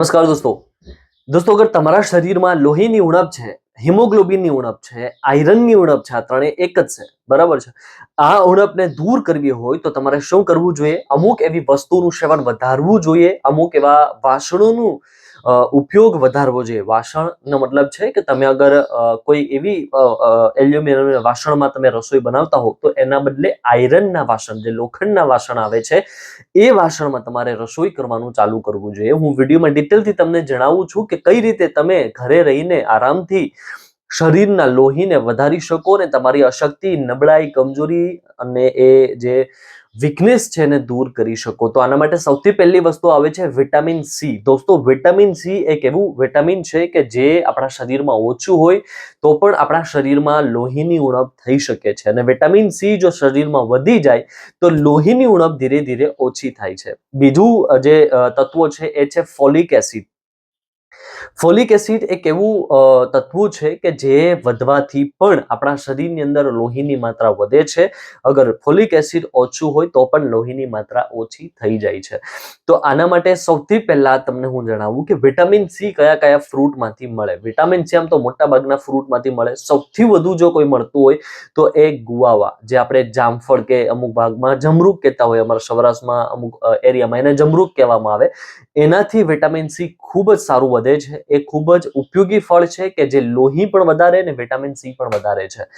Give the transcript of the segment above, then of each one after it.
નમસ્કાર દોસ્તો. દોસ્તો, અગર તમારા શરીરમાં લોહીની ઉણપ છે, હિમોગ્લોબિનની ઉણપ છે, આયરનની ઉણપ છે, આ ત્રણે એક જ છે, બરાબર છે? આ ઉણપને દૂર કરવી હોય તો તમારે શું કરવું જોઈએ? અમુક એવી વસ્તુનું સેવન વધારવું જોઈએ, અમુક એવા વાસણોનું ઉપયોગ વધારવો જોઈએ. વાસણનો મતલબ છે કે તમે અગર કોઈ એવી એલ્યુમિનિયમ વાસણમાં તમે રસોઈ બનાવતા હો તો એના બદલે આયરનના વાસણ, જે લોખંડના વાસણ આવે છે, એ વાસણમાં તમારે રસોઈ કરવાનું ચાલુ કરવું જોઈએ. હું વિડીયોમાં ડિટેલથી તમને જણાવું છું કે કઈ રીતે તમે ઘરે રહીને આરામથી શરીરના લોહીને વધારી શકો ને તમારી અશક્તિ, નબળાઈ, કમજોરી અને એ જે વીકનેસ છે એને દૂર કરી શકો. તો આના માટે સૌથી પહેલી વસ્તુ આવે છે વિટામિન સી દોસ્તો વિટામિન સી એક એવું વિટામિન છે કે જે આપણા શરીરમાં ઓછું હોય તો પણ આપણા શરીરમાં લોહીની ઉણપ થઈ શકે છે. અને વિટામિન સી જો શરીરમાં વધી જાય તો લોહીની ઉણપ ધીરે ધીરે ઓછી થાય છે. બીજું જે તત્વો છે એ છે ફોલિક એસિડ ફોલિક એસિડ એક એવું તત્વ છે કે જે વધવાથી પણ આપણા શરીરની અંદર લોહીની માત્રા વધે છે. અગર ફોલિક એસિડ ઓછું હોય તો પણ લોહીની માત્રા ઓછી થઈ જાય છે. તો આના માટે સૌથી પહેલા તમને હું જણાવું કે વિટામિન સી કયા કયા ફ્રૂટમાંથી મળે. વિટામિન સી આમ તો મોટા ભાગના ફ્રૂટમાંથી મળે. સૌથી વધુ જો કોઈ મળતું હોય તો એ ગુવાવા જે આપણે જામફળ કે અમુક ભાગમાં જમરૂક કહેતા હોય, અમારા સૌરાષ્ટ્રમાં અમુક એરિયામાં એને જમરૂક કહેવામાં આવે. એનાથી વિટામિન સી ખૂબ જ સારું વધે છે. એ ખૂબ જ ઉપયોગી ફળ છે કે જે લોહી પણ વધારે ને વિટામિન સી પણ વધારે છે.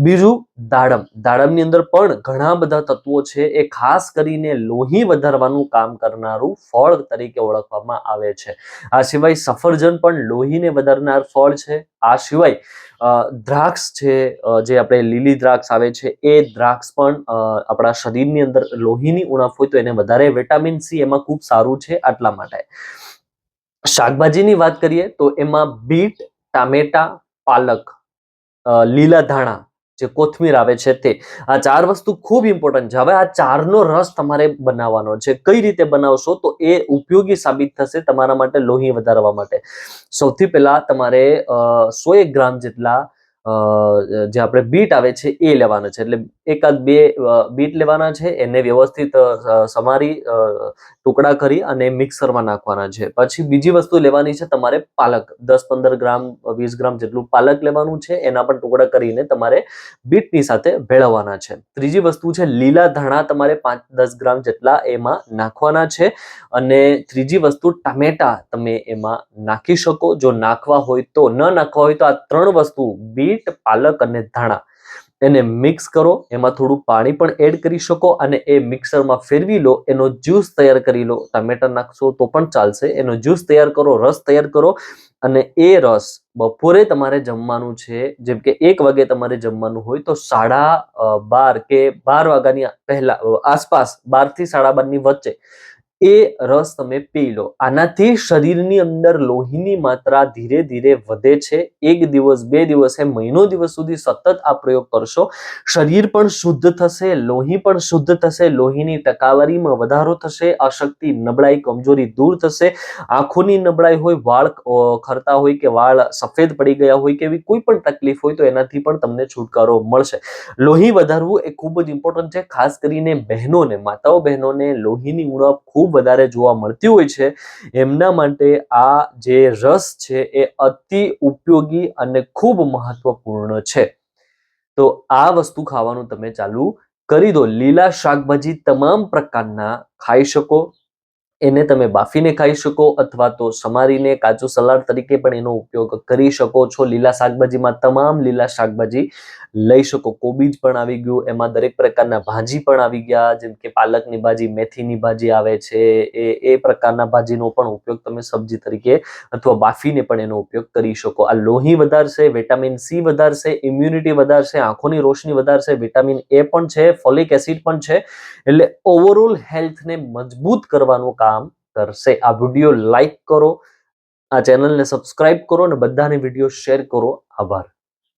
બીજું, દાડમ. દાડમની અંદર પણ ઘણા બધા તત્વો છે. એ ખાસ કરીને લોહી વધારવાનું કામ કરનારું ફળ તરીકે ઓળખવામાં આવે છે. આ સિવાય સફરજન પણ લોહીને વધારનાર ફળ છે. આ સિવાય દ્રાક્ષ છે જે આપણે લીલી દ્રાક્ષ આવે છે, એ દ્રાક્ષ પણ આપણા શરીરની અંદર લોહીની ઉણપ હોય તો એને વધારે વિટામિન સી એમાં ખૂબ સારું છે આટલા માટે. શાકભાજીની વાત કરીએ તો એમાં બીટ, ટામેટા, પાલક લીલા ધાણા જે કોથમીર આવે છે તે. આ ચાર વસ્તુ ખૂબ ઇમ્પોર્ટન્ટ છે. હવે આ ચારનો રસ તમારે બનાવવાનો છે. કઈ રીતે બનાવશો તો એ ઉપયોગી સાબિત થશે તમારા માટે, લોહી વધારવા માટે. સૌથી પહેલા તમારે સો એક ગ્રામ જેટલા જે આપણે બીટ આવે છે એ લેવાના છે. એટલે એકાદ બે બીટ લેવાના છે, એને વ્યવસ્થિત સમારી ટુકડા કરી અને મિક્સરમાં નાખવાના છે. પછી બીજી વસ્તુ લેવાની છે તમારે પાલક. દસ પંદર ગ્રામ, વીસ ગ્રામ જેટલું પાલક લેવાનું છે, એના પણ ટુકડા કરીને તમારે બીટની સાથે ભેળવવાના છે. ત્રીજી વસ્તુ છે, લીલા ધાણા તમારે પાંચ, દસ ગ્રામ જેટલા એમાં નાખવાના છે અને ત્રીજી વસ્તુ, ટામેટા તમે એમાં નાખી શકો. જો નાખવા હોય તો, ન નાખવા હોય તો આ ત્રણ વસ્તુ, બીટ પાલક અને ધાણા. એને મિક્સ કરો, એમાં થોડું પાણી પણ એડ કરી શકો અને એ મિક્સરમાં ફેરવી લો, એનો જ્યુસ તૈયાર કરી લો. ટામેટા નાખશો તો પણ ચાલશે. એનો જ્યુસ તૈયાર કરો, રસ તૈયાર કરો અને એ રસ બપોરે તમારે જમવાનું છે. જેમ કે એક વાગે તમારે જમવાનું હોય તો સાડા બાર કે બાર વાગ્યાની પહેલા આસપાસ બારથી સાડા બારની વચ્ચે એ રસ તમે પી લો. આનાથી શરીરની અંદર લોહીની માત્રા ધીરે ધીરે વધે છે. એક દિવસ, બે દિવસ એમ મહિનો દિવસ સુધી સતત આ પ્રયોગ કરશો. શરીર પણ શુદ્ધ થશે, લોહી પણ શુદ્ધ થશે, લોહીની ટકાવારીમાં વધારો થશે અશક્તિ નબળાઈ, કમજોરી દૂર થશે. આંખોની નબળાઈ હોય, વાળ ખરતા હોય કે વાળ સફેદ પડી ગયા હોય કે એવી કોઈ પણ તકલીફ હોય તો એનાથી પણ તમને છુટકારો મળશે. લોહી વધારવું એ ખૂબ જ ઇમ્પોર્ટન્ટ છે. ખાસ કરીને બહેનોને, માતાઓ બહેનોને લોહીની ઉણપ વધારે જોવા મળતી હોય છે. એમના માટે આ જે રસ છે એ અતિ ઉપયોગી અને ખૂબ મહત્વપૂર્ણ છે. તો આ વસ્તુ ખાવાનું તમે ચાલુ કરી દો. લીલા શાકભાજી તમામ પ્રકારના ખાઈ શકો. એને તમે બાફીને ખાઈ શકો અથવા તો સમારીને કાચું સલાડ તરીકે પણ એનો ઉપયોગ કરી શકો છો. લીલા શાકભાજીમાં તમામ લીલા શાકભાજી લઈ શકો. કોબીજ પણ આવી ગયું. એમાં દરેક પ્રકારના ભાજી પણ આવી ગયા. જેમ કે પાલકની ભાજી, મેથીની ભાજી આવે છે. એ એ પ્રકારના ભાજીનો પણ ઉપયોગ તમે સબ્જી તરીકે અથવા બાફીને પણ એનો ઉપયોગ કરી શકો. આ લોહી વધારશે, વિટામિન સી વધારશે ઇમ્યુનિટી વધારશે, આંખોની રોશની વધારશે, વિટામિન એ પણ છે, ફોલિક એસિડ પણ છે. એટલે ઓવરઓલ હેલ્થને મજબૂત કરવાનું કામ કરશે. આ વીડિયો લાઈક કરો, આ ચેનલને સબસ્ક્રાઇબ કરો અને બધાને વીડિયો શેર કરો. આભાર.